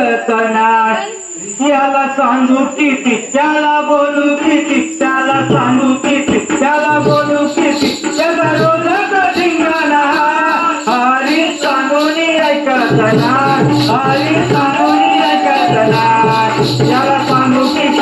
ऐकत नाही याला सांगू किती त्याला बोलू किती त्याला सांगू किती त्याला बोलू किती त्याला रोजच धिंगाणा. हरी सांगून ऐकत हरी सांगून ऐकत नाही त्याला सांगू किती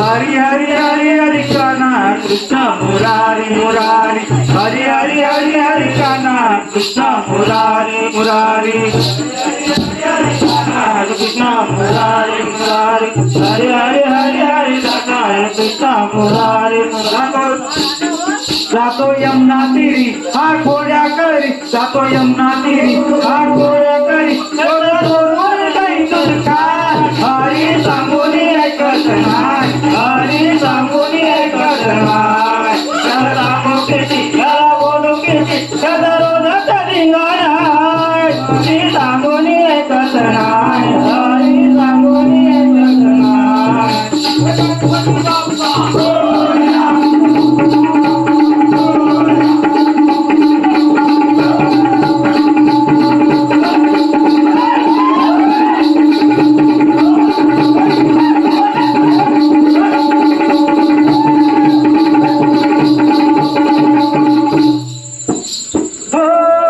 हरी हरी हरी हरी काना कृष्ण मुरा कृष्णा मुरारी मुरारी। कृष्णा मुरारी मुरारी। हरे हरे हरे हरे दादा है कृष्णा मुरारी मुरारी। जातो यमुना तिरी हा खोड्या करी। जातो यमुना तिरी हा खोड्या करी हरी सांगोनी ऐकत नाय हरी सांगोनी ऐकत नाय सदा मोकेची सदा बोलो केची सदा સિંગરાય શ્રી સાંગોની એક સરાય